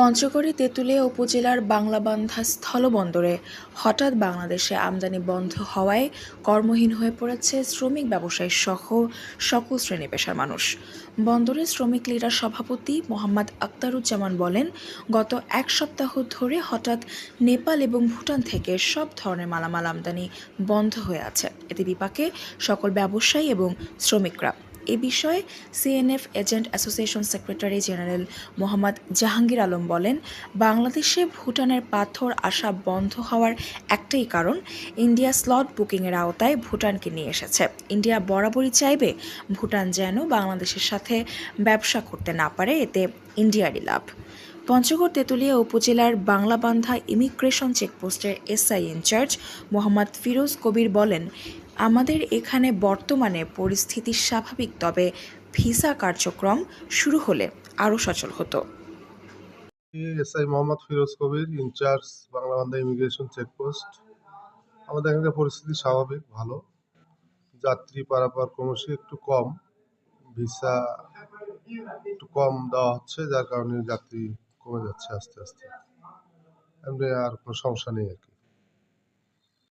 পঞ্চগড়ে তেঁতুলিয়া উপজেলার বাংলাবান্ধা স্থলবন্দরে হঠাৎ বাংলাদেশে আমদানি বন্ধ হওয়ায় কর্মহীন হয়ে পড়েছে শ্রমিক ব্যবসায়ী সহ সকল শ্রেণি পেশার মানুষ। বন্দরের শ্রমিক লীগের সভাপতি মোহাম্মদ আক্তারুজ্জামান বলেন, গত এক সপ্তাহ ধরে হঠাৎ নেপাল এবং ভুটান থেকে সব ধরনের মালামাল আমদানি বন্ধ হয়ে আছে। এতে বিপাকে সকল ব্যবসায়ী এবং শ্রমিকরা এ বিষয়ে CNF agent association secretary general Mohammad Jahangir Alam বলেন, বাংলাদেশে ভুটানের পাথর আসা বন্ধ হওয়ার একটাই কারণ ইন্ডিয়া স্লট বুকিংয়ের আওতায় ভুটানকে নিয়ে এসেছে। ইন্ডিয়া বরাবরই চাইবে ভুটান যেন বাংলাদেশের সাথে ব্যবসা করতে না পারে, এতে ইন্ডিয়ারই লাভ। পঞ্চগড় তেঁতুলিয়া উপজেলার বাংলাবান্ধা ইমিগ্রেশন চেকপোস্টের এসআই ইনচার্জ মোহাম্মদ ফিরোজ কবির বলেন আমাদের এখানে বর্তমানে পরিস্থিতি স্বাভাবিক, তবে ভিসা কার্যক্রম শুরু হলে আরও সচল হতো। SI Mohammad Firoz Kabir, incharge Banglabandha immigration checkpost. আমাদের এখানকার পরিস্থিতি স্বাভাবিক, ভালো। যাত্রী পারাপার ক্রমশই একটু কম, ভিসা একটু কম দেওয়া হচ্ছে, যার কারণে যাত্রী কমে যাচ্ছে আস্তে আস্তে। এমনি আর কোনো সমস্যা নেই আর কি।